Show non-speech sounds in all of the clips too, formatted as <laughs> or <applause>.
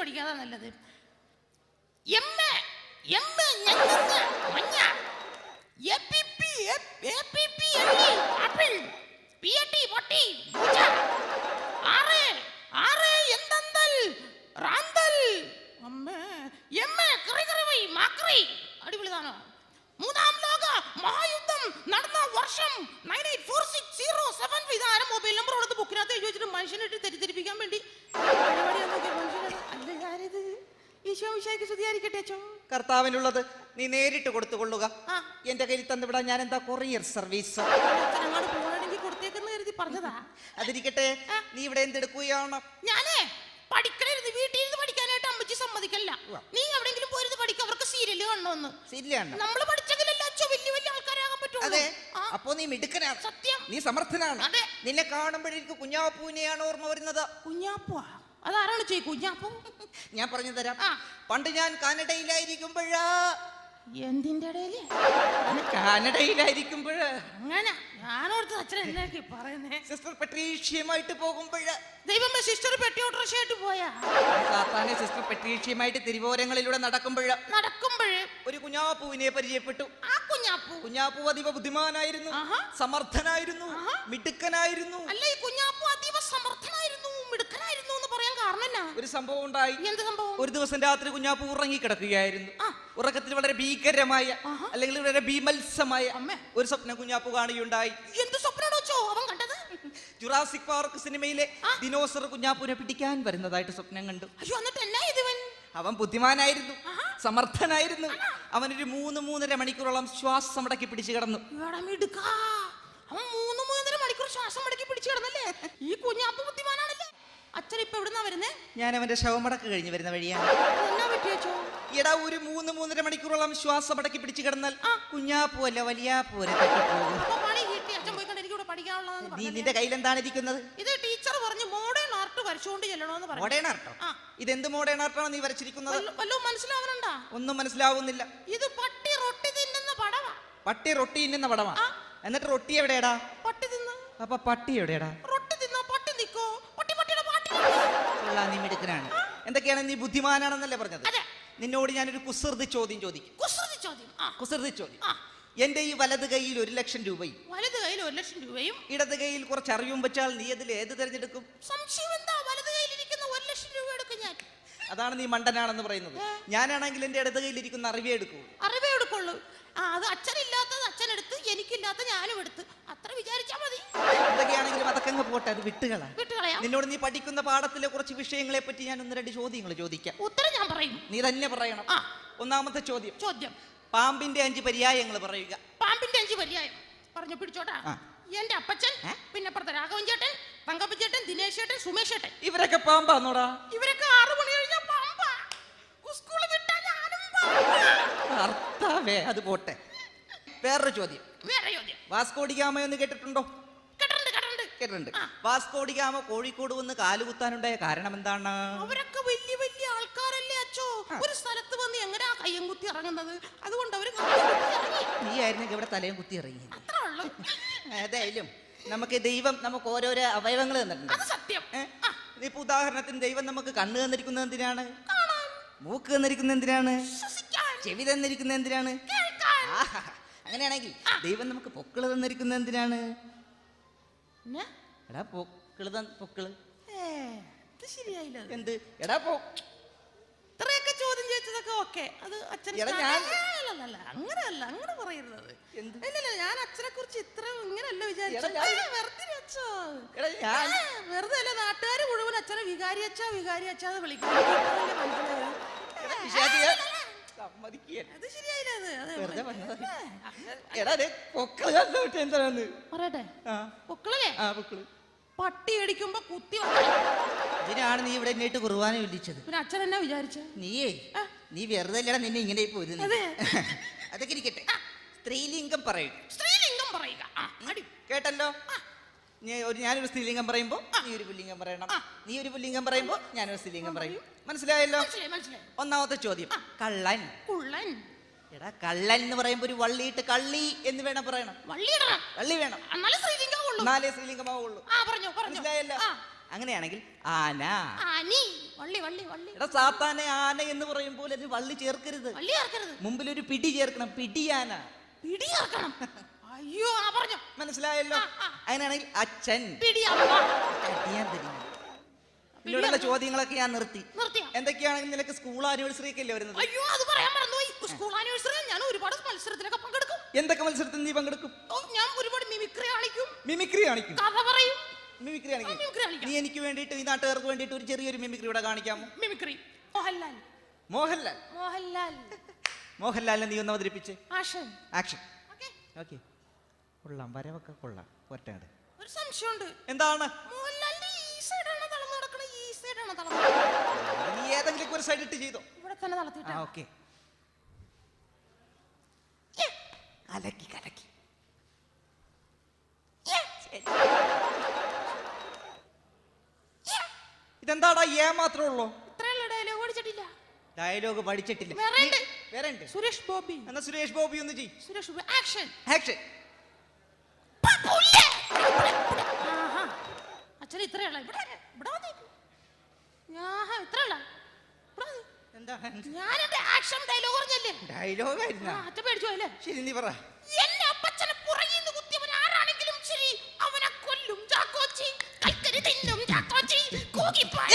പഠിക്കാതാ നല്ലത്. കർത്താവിനുള്ളത് നീ നേരിട്ട് കൊടുത്തുകൊള്ളുക. എന്റെ കയ്യിൽ തന്നിവിടാൻ ഞാൻ എന്താ കൊറിയർ സർവീസ്? പറഞ്ഞതാ. അതിരിക്കട്ടെ നീ ഇവിടെ എന്തെടുക്കുകയാണ്? ഞാനേ പഠിക്കണിരുന്ന് വീട്ടിൽ ഇരുന്ന് പഠിക്കാനായിട്ട് അമ്മച്ചി സമ്മതിക്കല്ല നീ എവിടെങ്കിലും പോയിരുന്ന് പഠിക്കുക അവർക്ക് സീരിയൽ കാണണമെന്ന് സീരിയലാണ് നമ്മൾ പഠിച്ചെങ്കിലല്ല അച്ഛോ വലിയ വലിയ ആൾക്കാരാകാൻ പറ്റും അതെ. അപ്പോ നീ മിടുക്കനാണ്. സത്യം. നീ സമർത്ഥനാണ്. നിന്നെ കാണുമ്പോഴേക്ക് കുഞ്ഞാപ്പൂവിനെയാണ് ഓർമ്മ വരുന്നത്. കുഞ്ഞാപ്പുവാ? അതാരാണ് ചെയ് കുഞ്ഞാപ്പു ഞാൻ പറഞ്ഞു തരാം. ആ. പണ്ട് ഞാൻ കാനഡയിലായിരിക്കുമ്പോഴാ. എന്തിന്റെ ഇടയിൽ? കാനഡയിലായിരിക്കുമ്പോഴ്. അങ്ങനെ. ഞാനോർത്ത് അച്ഛൻ എന്നൊക്കെ പറയുന്നേ. സിസ്റ്റർ പെട്രീഷ്യമായിട്ട് പോകുമ്പോഴ്. ദൈവമേ സിസ്റ്റർ പെട്ടി ഓട്ടോറിക്ഷയായിട്ട് പോയാ? സാത്താനെ സിസ്റ്റർ പെട്രീഷ്യമായിട്ട് തിരുവോരങ്ങളിലൂടെ നടക്കുമ്പോഴ്. നടക്കുമ്പോഴ്? ഒരു കുഞ്ഞാപ്പൂവിനെ പരിചയപ്പെട്ടു. ആ കുഞ്ഞാപ്പു? കുഞ്ഞാപ്പൂ അതീവ ബുദ്ധിമാനായിരുന്നു. സമർത്ഥനായിരുന്നു. മിടുക്കനായിരുന്നു. അല്ല ഈ കുഞ്ഞാപ്പു അതീവ സമർത്ഥനായിരുന്നു ഒരു സംഭവം ഉണ്ടായി. എന്ത് സംഭവം? ഒരു ദിവസം രാത്രി കുഞ്ഞാപ്പ് ഉറങ്ങി കിടക്കുകയായിരുന്നു. ഉറക്കത്തിൽ വളരെ ഭീകരമായ അല്ലെങ്കിൽ വളരെ ഭീമത്സമായ. ഒരു സ്വപ്നം കുഞ്ഞാപ്പ് കാണുകയുണ്ടായി. എന്ത് അവൻ കണ്ടത്? ജുറാസിക് പാർക്ക് സിനിമയിലെ ദിനോസർ കുഞ്ഞാപ്പൂനെ പിടിക്കാൻ വരുന്നതായിട്ട് സ്വപ്നം കണ്ടു. അയ്യോ എന്നിട്ട് എന്നാ ഇതുവൻ? അവൻ ബുദ്ധിമാനായിരുന്നു. സമർത്ഥനായിരുന്നു. അവനൊരു മൂന്ന് മൂന്നര മണിക്കൂറോളം ശ്വാസം അടക്കി പിടിച്ചു കിടന്നു. അവൻ മൂന്ന് മൂന്നര മണിക്കൂർ ശ്വാസം അടക്കി പിടിച്ചു കിടന്നല്ലേ? ഈ കുഞ്ഞാപ്പ് ബുദ്ധിമാനാണല്ലേ അച്ഛൻ ഇപ്പൊ എവിടുന്നാ വരുന്നേ? ഞാൻ അവന്റെ ശവമടക്ക് കഴിഞ്ഞ് വരുന്ന വഴിയാണ് എന്നാ പറ്റിയോ എടാ ഒരു മൂന്ന് മൂന്നര മണിക്കൂറോളം ശ്വാസം അടക്കി പിടിച്ചു കിടന്നാൽ ആ. കുഞ്ഞാപ്പൂ അല്ല വലിയാപ്പൂ വരെ തട്ടിപ്പോകും നീ നിന്റെ കയ്യിൽ എന്താണ് ഇരിക്കുന്നത് ഇത് ടീച്ചർ പറഞ്ഞു മോഡേൺ ആർട്ട് വരച്ചുകൊണ്ട് ചെല്ലണോന്ന് പറഞ്ഞു. മോഡേൺ ആർട്ടോ. ഇതെന്ത് മോഡേൺ ആർട്ടാണ് നീ വരച്ചിരിക്കുന്നത്? വല്ല- വല്ലതും മനസ്സിലാവുന്നുണ്ടാ ഒന്നും മനസ്സിലാവുന്നില്ല. ഇത് പട്ടി റൊട്ടി തിന്നുന്ന പടവാ. പട്ടി റൊട്ടി തിന്നുന്ന പടവാ. എന്നിട്ട് റൊട്ടി എവിടെയാടാ? പട്ടി തിന്നു. അപ്പൊ പട്ടി എവിടെയാടാ? കൊള്ളാം, നീ മിടുക്കനാണ്. എന്തൊക്കെയാണ് നീ ബുദ്ധിമാനാണെന്നല്ലേ പറഞ്ഞത്. നിന്നോട് ഞാനൊരു കുസൃതി ചോദ്യം ചോദിക്കും. കുസൃതി ചോദ്യം. ആ. കുസൃതി ചോദ്യം. എന്റെ ഈ വലത് കൈയിൽ ഒരു ലക്ഷം രൂപയും വലത് കൈയിൽ ഒരു ലക്ഷം രൂപയും ഇടത് കൈയിൽ കുറച്ച് അറിവും വെച്ചാൽ നീ അതിൽ ഏത് തിരഞ്ഞെടുക്കും? സംശയം എന്താ? വലത് ഇരിക്കുന്ന ഒരു ലക്ഷം രൂപ എടുക്കും ഞാൻ. അതാണ് നീ മണ്ടനാണെന്ന് പറയുന്നത്. ഞാനാണെങ്കിൽ എന്റെ ഇടത് ഇരിക്കുന്ന അറിവേ എടുക്കൂ അറിവേ എടുക്കുള്ളൂ. ആ അത് അച്ഛനില്ലാത്തത് അച്ഛനെടുത്ത് എനിക്കില്ലാത്ത ഞാനും എടുത്ത്. അത്ര വിചാരിച്ചാ മതി. എന്തൊക്കെയാണെങ്കിലും അതൊക്കെ അങ്ങ് പോട്ടെ അത് വിട്ടുകളാ വിട്ടുകളയാം നിന്നോട് നീ പഠിക്കുന്ന പാഠത്തിലെ കുറച്ച് വിഷയങ്ങളെ പറ്റി ഞാൻ ഒന്ന് രണ്ട് ചോദ്യങ്ങൾ ചോദിക്കാം. ഉത്തരം ഞാൻ പറയും. നീ തന്നെ പറയണം. ആ. ഒന്നാമത്തെ ചോദ്യം. ചോദ്യം. പാമ്പിന്റെ അഞ്ച് പര്യായങ്ങൾ പറയുക. പാമ്പിന്റെ അഞ്ച് പര്യായം. പറഞ്ഞു പിടിച്ചോട്ടാ. എന്റെ അപ്പച്ചൻ പിന്നെ അപ്പുറത്തെ രാഘവൻ ചേട്ടൻ തങ്കപ്പൻ ചേട്ടൻ ദിനേശ് ചേട്ടൻ സുമേഷ് ചേട്ടൻ. ഇവരൊക്കെ പാമ്പാന്നോടാ? ഇവരൊക്കെ ആറു മണി കഴിഞ്ഞാ പാമ്പാ. സ്കൂളിൽ വിട്ടാ ഞാനും. ഭർത്താവേ അത് പോട്ടെ. വേറൊരു ചോദ്യം. വേറെ ചോദ്യം. വാസ്കോടിക്കാമയൊന്ന് എന്ന് കേട്ടിട്ടുണ്ടോ? കേട്ടിട്ടുണ്ട്. വാസ്കോഡിഗാമ കോഴിക്കോട് വന്ന് കാലുകുത്താനുണ്ടായ കാരണം എന്താണ്? അവരൊക്കെ വലിയ വലിയ ആൾക്കാരല്ലേ അച്ഛോ ഒരു സ്ഥലത്ത് വന്ന് എങ്ങനെയാ കയ്യം കുത്തി ഇറങ്ങുന്നത്? അതുകൊണ്ട് അവർ നീ ആയിരുന്നെങ്കിൽ ഇവിടെ തലയും കുത്തി ഇറങ്ങി ഏതായാലും നമുക്ക് ദൈവം നമുക്ക് ഓരോരോ അവയവങ്ങൾ തന്നിട്ടുണ്ട്. സത്യം. ഇപ്പൊ ഉദാഹരണത്തിന് ദൈവം നമുക്ക് കണ്ണ് തന്നിരിക്കുന്നത് എന്തിനാണ്? മൂക്ക് തന്നിരിക്കുന്നത് എന്തിനാണ്? ചെവി തന്നിരിക്കുന്നത് എന്തിനാണ്? അങ്ങനെയാണെങ്കിൽ ദൈവം നമുക്ക് പൊക്കിൾ തന്നിരിക്കുന്നത് എന്തിനാണ്? എടാ പൊക്കിൾ തൻ പൊക്കിൾ ഏ, ഇത് ശരിയായില്ല അത്. എന്ത്? എടാ പോ. ഇത്രയൊക്കെ ചോദ്യം ചോദിച്ചതൊക്കെ ഓക്കെ. അത് അച്ഛനെ എടാ, ഞാൻ- അല്ലല്ല അങ്ങനെയല്ല അങ്ങനെ പറയരുത് എന്ത്? ഇല്ലല്ല ഞാൻ അച്ഛനെ കുറിച്ച് ഇത്ര ഇങ്ങനെയല്ല എടാ, വിചാരിച്ചു ഞാൻ- വെറുതെ അച്ഛോ. എടാ ഞാൻ ഏ, വെറുതെ അല്ല നാട്ടുകാർ മുഴുവൻ അച്ഛനെ വികാരി അച്ഛാ വികാരി അച്ഛാ വിളിക്കുന്നു. ഇപ്പോഴല്ലേ മനസ്സിലായത്? എടാ, ഏ, പിശാചിയെ അല്ലല്ല. സമ്മതിക്കുകേല. അത് ശരിയായില്ല അത് അത്. വെറുതെ പറഞ്ഞതാ. എടാ ദേ പൊക്കിൾ തന്നിട്ട് എന്താണെന്ന് പറയട്ടെ. ആ. പൊക്കളല്ലേ? ആ പൊക്കിൾ. പട്ടി അടിക്കുമ്പോ കുത്തി. ഇതിനാണ് നീ ഇവിടെ എന്നിട്ട് കുർബാന വിളിച്ചത്? പിന്നെ അച്ഛൻ എന്നാ വിചാരിച്ച? നീയേ ആ. നീ വെറുതെ അല്ലടാ നിന്നെ ഇങ്ങനെ പോരുന്നത് അതെ. അതൊക്കെ ഇരിക്കട്ടെ. സ്ത്രീലിംഗം പറയും. സ്ത്രീലിംഗം പറയുക. ആ, അടി. കേട്ടല്ലോ? ഒരു ഞാനൊരു സ്ത്രീലിംഗം പറയുമ്പോ നീ ഒരു പുല്ലിംഗം പറയണം. നീ ഒരു പുല്ലിംഗം പറയുമ്പോ ഞാനൊരു സ്ത്രീലിംഗം പറയും. മനസ്സിലായല്ലോ? മനസ്സിലായി മനസ്സിലായി. ഒന്നാമത്തെ ചോദ്യം കള്ളൻ. കുള്ളൻ. എടാ കള്ളൻ എന്ന് പറയുമ്പോ ഒരു വള്ളിയിട്ട് കള്ളി എന്ന് വേണം പറയണം. വള്ളി വേണം. എന്നാലേ നാലേ സ്ത്രീലിംഗമാവുള്ളൂ. മനസ്സിലായല്ലോ? അങ്ങനെയാണെങ്കിൽ ആന. ആനി. വള്ളി വള്ളി വള്ളി. എടാ സാത്താനെ ആന എന്ന് പറയുമ്പോൾ അതിന് വള്ളി ചേർക്കരുത്. വള്ളി ചേർക്കരുത്. മുമ്പിൽ ഒരു പിടി ചേർക്കണം പിടിയാന. പിടി ചേർക്കണം. <laughs> അയ്യോ ആ പറഞ്ഞു. മനസ്സിലായല്ലോ. അങ്ങനെയാണെങ്കിൽ അച്ഛൻ. എന്നോടുള്ള ചോദ്യങ്ങളൊക്കെ ഞാൻ നിർത്തി. എന്തൊക്കെയാണെങ്കിൽ നിനക്ക് സ്കൂൾ ആനിവേഴ്സറി ഒക്കെ അല്ലേ വരുന്നത്? അയ്യോ അത് പറയാൻ മറന്നുപോയി സ്കൂൾ ആനിവേഴ്സറി ഞാൻ ഒരുപാട് മത്സരത്തിലൊക്കെ പങ്കെടുക്കും. എന്തൊക്കെ മത്സരത്തിൽ നീ പങ്കെടുക്കും? ഓ, ഞാൻ ഒരുപാട് മിമിക്രി കാണിക്കും. മിമിക്രി കാണിക്കും? കഥ പറയും. മിമിക്രി കാണിക്കും. മിമിക്രി കാണിക്കാം. നീ എനിക്ക് വേണ്ടിട്ട് ഈ നാട്ടുകാർക്ക് വേണ്ടിട്ട് ഒരു ചെറിയൊരു മിമിക്രി ഇവിടെ കാണിക്കാമോ? മിമിക്രി മോഹൻലാൽ. മോഹൻലാൽ. മോഹൻലാൽ. മോഹൻലാലിനെ നീ ഒന്ന് അവതരിപ്പിച്ച്. ആക്ഷൻ. Action okay. കൊള്ളാം വരവൊക്കെ കൊള്ളാം. ഒറ്റയാട്. ഒരു സംശയമുണ്ട്. എന്താണ്? മോഹൻലാലിന്റെ ഈ സൈഡാണ് തളം നടക്കണ ഈ സൈഡാണ് തളം? നീ ഏതെങ്കിലും ഒരു സൈഡ് ഇട്ട് ചെയ്തോ. ഇവിടെ തന്നെ തളത്തിട്ട ആ ഓക്കെ. കലക്കി കലക്കി. ഇതെന്താടാ ഏ മാത്രമേ ഉള്ളൂ? ഇത്രയുള്ള ഡയലോഗ് പഠിച്ചിട്ടില്ല. ഡയലോഗ് പഠിച്ചിട്ടില്ല. വേറെ ഉണ്ട്. വേറെ ഉണ്ട് സുരേഷ് ബോബി. എന്നാ സുരേഷ് ബോബി ഒന്ന് ചെയ് സുരേഷ് ബോബി ആക്ഷൻ ആക്ഷൻ ആഹാ അച്ഛൻ ഇത്രയുള്ള ഇവിടെ വരെ, ഇവിടെ വന്നേ. ആഹാ ഇത്രയുള്ള. ഇവിടെ വന്നേ. എന്താ ഞാൻ എന്റെ ആക്ഷൻ ഡയലോഗ് പറഞ്ഞല്ലേ? ഡയലോഗ് ആയിരുന്ന? ആ, അച്ഛൻ പേടിച്ചു അല്ലേ ശരി നീ പറ. എന്നെ അപ്പച്ചനെ പുറകിൽ നിന്ന് കുത്തിയവൻ ആരാണെങ്കിലും ശരി അവനെ കൊല്ലും. ചാക്കോച്ചി തിന്നും ചാക്കോച്ചി കൂകിപ്പായ.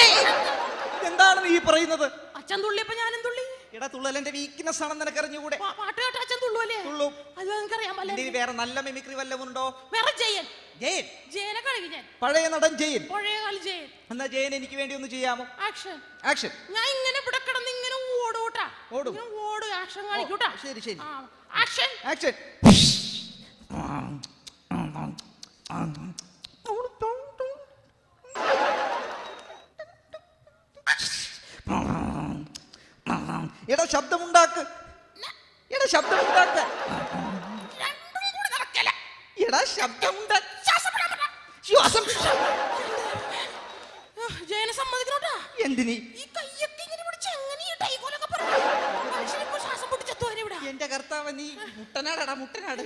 എന്താണ് നീ പറയുന്നത്? അച്ഛൻ തുള്ളിയപ്പോ ഞാനും തുള്ളി എടാ തുള്ളലിന്റെ വീക്ക്നെസ് ആണെന്ന് നിനക്ക് അറിഞ്ഞുകൂടെ പാട്ട് കേട്ട അച്ഛൻ തുള്ളുവല്ലേ? തുള്ളും. അത് നിനക്കറിയാൻ നിന്റെ വേറെ നല്ല മിമിക്രി വല്ലതും ഉണ്ടോ? വേറെ ജയൻ. ജയൻ? ജയനെ കളിക്കും ഞാൻ. പഴയ നടൻ ജയൻ. പഴയ കാല ജയൻ. എന്നാ ജയൻ എനിക്ക് വേണ്ടി ഒന്ന് ചെയ്യാമോ? ആക്ഷൻ ആക്ഷൻ ഞാൻ ഇങ്ങനെ ഇവിടെ കിടന്ന് ഇങ്ങനെ ഓടൂട്ടാ ഓടും. ഓടും ആക്ഷൻ കാണിക്കൂട്ടാ ശരി, ശരി. ആക്ഷൻ ആക്ഷൻ എടാ ശബ്ദമുണ്ടാക്ക്. എടാ ശബ്ദമുണ്ടാക്ക്. എടാ ശബ്ദമുണ്ടാ. ശ്വാസം വിടാൻ പറ്റില്ല. ശ്വാസം ആ, ജയനെ സമ്മതിക്കണോട്ടാ? എന്തിനി? ഈ കയ്യൊക്കെ ഇങ്ങനെ പിടിച്ച് എങ്ങനെ ഈ ഡൈകോലൊക്കെ പറഞ്ഞു ശ്വാസം പൊട്ടിച്ചെത്തുവാൻ ഇവിടെ? എന്റെ കർത്താവ് നീ മുട്ടനാടാടാ മുട്ടനാട്.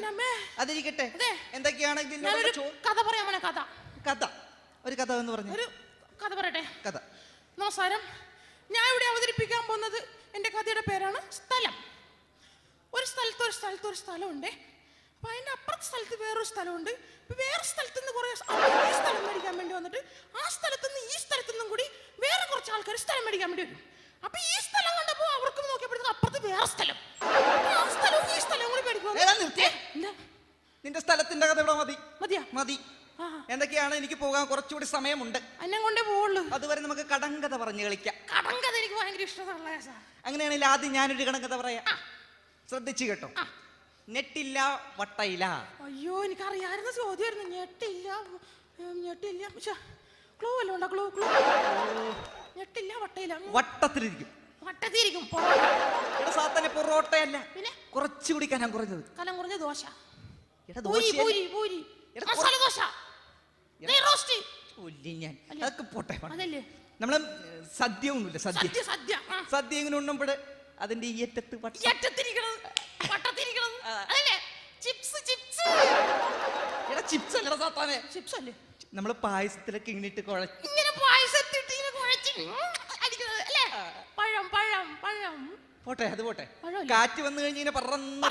അതിരിക്കട്ടെ. അതെ. എന്തൊക്കെയാണ് കഥ പറയാൻ മോനെ കഥ. കഥ. ഒരു കഥ എന്ന് പറഞ്ഞു. ഒരു കഥ പറയട്ടെ? കഥ. നമസ്കാരം. ഞാൻ ഇവിടെ അവതരിപ്പിക്കാൻ പോകുന്നത് എന്റെ കഥയുടെ പേരാണ് സ്ഥലം. ഒരു സ്ഥലത്ത് ഒരു സ്ഥലത്ത് ഒരു സ്ഥലമുണ്ട്. അപ്പം അതിന്റെ അപ്പുറത്തെ സ്ഥലത്ത് വേറൊരു സ്ഥലമുണ്ട്. വേറെ സ്ഥലത്ത് നിന്ന് കുറേ ഈ സ്ഥലം മേടിക്കാൻ വേണ്ടി വന്നിട്ട് ആ സ്ഥലത്ത് നിന്ന് ഈ സ്ഥലത്തു നിന്നും കൂടി വേറെ കുറച്ച് ആൾക്കാർ സ്ഥലം മേടിക്കാൻ വേണ്ടി വരും. അപ്പൊ ഈ സ്ഥലം കണ്ടപ്പോ അവർക്കും നോക്കിയപ്പോഴത്തേക്ക് അപ്പുറത്ത് വേറെ സ്ഥലം. ആ സ്ഥലവും ഈ സ്ഥലവും കൂടി നിർത്തിയേ? നിന്റെ സ്ഥലത്തിന്റെ കഥ ഇവിടെ മതി. മതിയാ? മതി. എന്തൊക്കെയാണ്? എനിക്ക് പോകാൻ കുറച്ചുകൂടി സമയമുണ്ട്. അന്നെ കൊണ്ടേ പോവുള്ളൂ. അതുവരെ നമുക്ക് കടങ്കഥ പറഞ്ഞു കളിക്കാം. കടം എനിക്ക് ഭയങ്കര ഇഷ്ടമുള്ള അങ്ങനെയാണെങ്കിൽ ആദ്യം ഞാനൊരു കടങ്കഥ പറയാം. ശ്രദ്ധിച്ചു കേട്ടോ. ഞെട്ടില്ല വട്ടയില. അയ്യോ എനിക്കറിയാവുന്ന ചോദ്യമായിരുന്നു. ഞെട്ടില്ല ഞെട്ടില്ല. ക്ലൂ വല്ലതും ഉണ്ടോ? ക്ലൂ ക്ലൂ ഞെട്ടില്ല വട്ടയില്ല ഉം, വട്ടത്തിലിരിക്കും. വട്ടത്തിരിക്കും. ഇവിടെ സാത്തനെ പൊറോട്ടയല്ല. പിന്നെ? കുറച്ചുകൂടി കനം കുറഞ്ഞത്. കലം കുറഞ്ഞ ദോശ. പൂരി. പൂരി പൂരി. മസാല ദോശ. ഞാൻ അല്ല. അതൊക്കെ പോട്ടെ നമ്മൾ സദ്യ ഒന്നുമില്ല സദ്യ. സദ്യ സദ്യ ഇങ്ങനെ ഉണ്ണുമ്പോൾ അതിന്റെ ഈ അറ്റത്ത് ചിപ്സ് ചിപ്സ്. എടാ ചിപ്സ് അല്ലടാ സാത്താനെ. ചിപ്സ് അല്ലേ? നമ്മൾ പായസത്തിലൊക്കെ ഇങ്ങനെ കുഴച്ച് ഇങ്ങനെ പായസത്തിട്ട് ഇങ്ങനെ കുഴച്ച് അല്ലേ? പഴം പഴം പഴം. പോട്ടെ അത് പോട്ടെ. കാറ്റ് വന്നു കഴിഞ്ഞാൽ പറന്ന്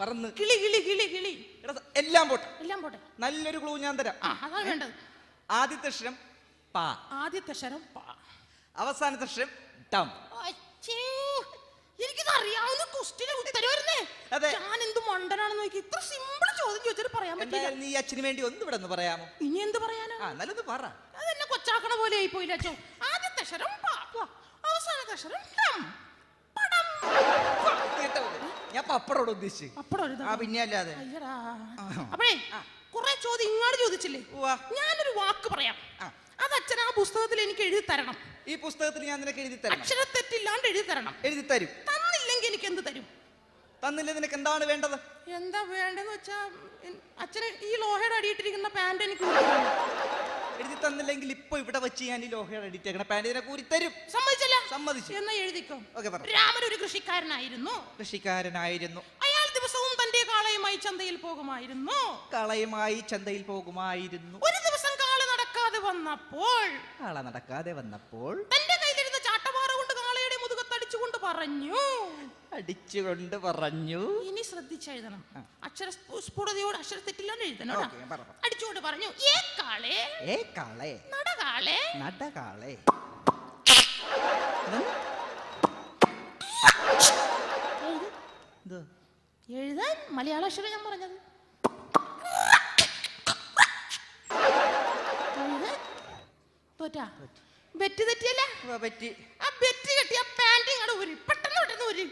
പറന്നു. കിളി കിളി കിളി കിളി. എടാ എല്ലാം പോട്ടെ. എല്ലാം പോട്ടെ. നല്ലൊരു ക്ലൂ ഞാൻ തരാം. വേണ്ടത്. ആദ്യത്തെ അക്ഷരം പാ. ആദ്യത്തെ അക്ഷരം പാ. അവസാനത്തെ അക്ഷരം ടം. എനിക്കിത് അറിയാവുന്ന ക്വസ്റ്റിന് അതെ. ഞാൻ എന്ത് മണ്ടനാണെന്ന് നോക്കി ഇത്ര സിമ്പിൾ ചോദ്യം ചോദിച്ചിട്ട് പറയാൻ പറ്റില്ല. എന്തായാലും നീ അച്ഛന് വേണ്ടി ഒന്ന് ഇവിടെ ഒന്ന് പറയാമോ? ഇനി എന്ത് പറയാനാ? ആ നല്ലത് പറ. അതെന്നെ കൊച്ചാക്കണ പോലെ ആയി പോയില്ല അച്ഛോ ആദ്യത്തെ അക്ഷരം പാ. അവസാനത്തെ അക്ഷരം ടം. പടം. കേട്ടോ? ഞാൻ പപ്പടോട് ഉദ്ദേശിച്ചു. അപ്പടം ആ പിന്നെ അല്ലാതെ അയ്യടാ. അപ്പഴേ. കുറെ ചോദ്യം ഇങ്ങോട്ട് ചോദിച്ചില്ലേ. ഞാനൊരു വാക്ക് പറയാം. അത് അച്ഛൻ ആ പുസ്തകത്തിൽ എനിക്ക് എഴുതി തരണം. ഈ പുസ്തകത്തിൽ ഞാൻ നിനക്ക് എഴുതി തരണം. അക്ഷരത്തെറ്റില്ലാണ്ട് എഴുതി തരണം. എഴുതി തരും. തന്നില്ലെങ്കിൽ എനിക്ക് എന്ത് തരും? തന്നില്ല നിനക്ക് എന്താണ് വേണ്ടത്? എന്താ വേണ്ടെന്ന് വെച്ചാ അച്ഛന് ഈ ലോഹയുടെ അടിയിട്ടിരിക്കുന്ന പാന്റ് എനിക്ക്. എഴുതി തന്നില്ലെങ്കിൽ ഇപ്പൊ ഇവിടെ വെച്ച് ഞാൻ ഈ ലോഹയുടെ അടിച്ചേക്കണ പാന്റിനെ കൂരി തരും. സമ്മതിച്ചല്ല? സമ്മതിച്ചു. എന്നാ എഴുതിക്കോ? ഓക്കെ പറ. രാമൻ ഒരു കൃഷിക്കാരനായിരുന്നു. കൃഷിക്കാരനായിരുന്നു. അയാൾ ദിവസവും തന്റെ കാളയുമായി ചന്തയിൽ പോകുമായിരുന്നു. കളയുമായി ചന്തയിൽ പോകുമായിരുന്നു. ഒരു ദിവസം കാള നടക്കാതെ വന്നപ്പോൾ കാള നടക്കാതെ വന്നപ്പോൾ തന്റെ പറഞ്ഞു. അടിച്ചുകൊണ്ട് പറഞ്ഞു. ഇനി ശ്രദ്ധിച്ചെഴുതണം. അക്ഷര സ്ഫു- സ്ഫുടതയോട് അക്ഷര തെറ്റില്ലാണ്ട് എഴുതണം ഓക്കേ, പറ, പറ. അടിച്ചുകൊണ്ട് പറഞ്ഞു ഏ കാളേ? ഏ കാളെ? നടകാളെ. എന്തോ എഴുതാൻ മലയാള അക്ഷരം ഞാൻ പറഞ്ഞത്. എഴുതാൻ തോറ്റാ. തെറ്റിയല്ലേ? പറ്റി ഊരി പെട്ടെന്ന് പെട്ടെന്ന് ഊരി